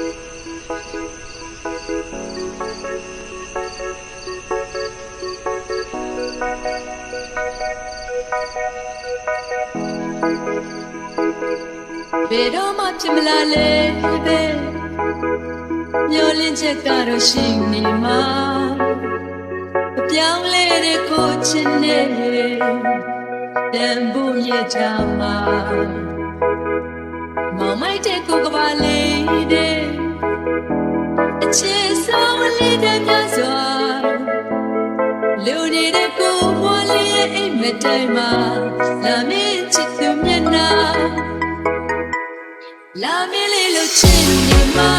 ဘယ်တော့မှဖြစ်မလာလေပဲမျောလင်းချက်ကတော့ရှိနေ မှာအပြောင်းလဲတဲ့ကိုချင်နေတန်ဖို့ရကြမှာမောင်မိုက်တဲ့ကိုကပါလေးတဲ့အချစ်ဆုံးလေးတဲ့မြတ်စွာလူနေတဲ့ကိုဘွားလေးရဲ့အိမ်မက်တိုင်းမှာလာမင်းချစ်သူမျက်နှာလာမင်းလေးလို့ချစ်နေမှာ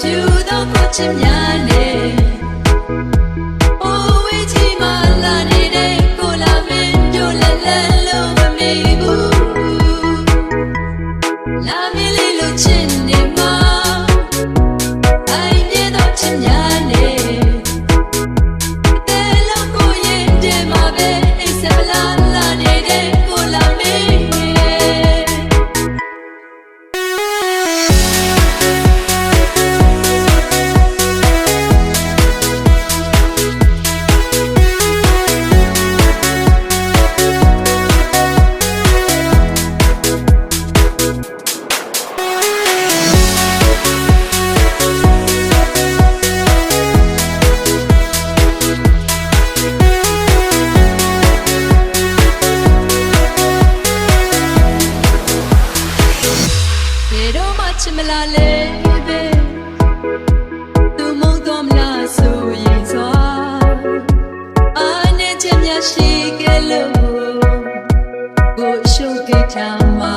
ကျူတော့ကိုချစ်များနေ ချစ်မလာလေပဲသူမုန်းတော့မလားဆိုရင်စွာအာနေချင်များရှိခဲ့လို့ကိုရှုပ်ခဲ့ချာမှာ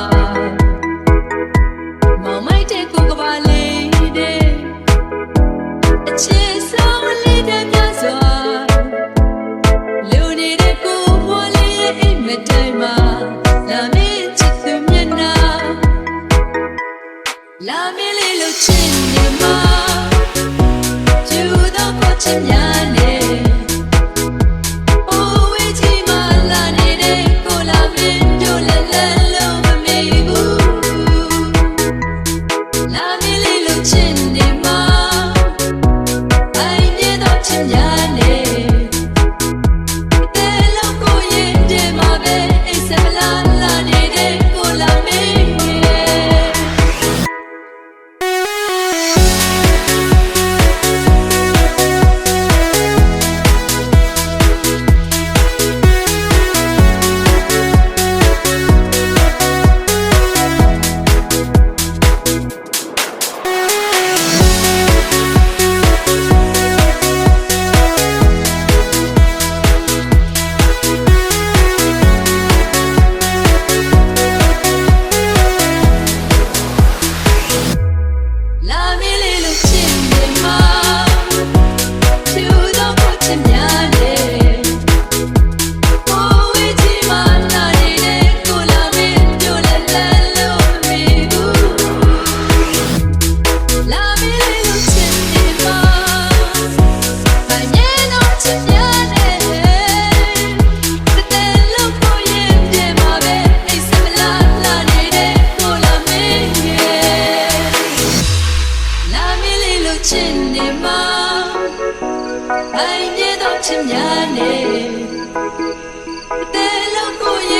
မောင်မိုက်တဲ့ကိုကပါလေးတဲ့အချစ်ဆုံးလေးတဲ့မြတ်စွာလူနေတဲ့ကိုဘွားလေးရဲ့အိမ်မက်တိုင်းမှာ င်းလေးလို့ချစ်နေမှာကျူတော့ကိုချစ်များ တော့ချစ်များနေတဲလို့ကိုရ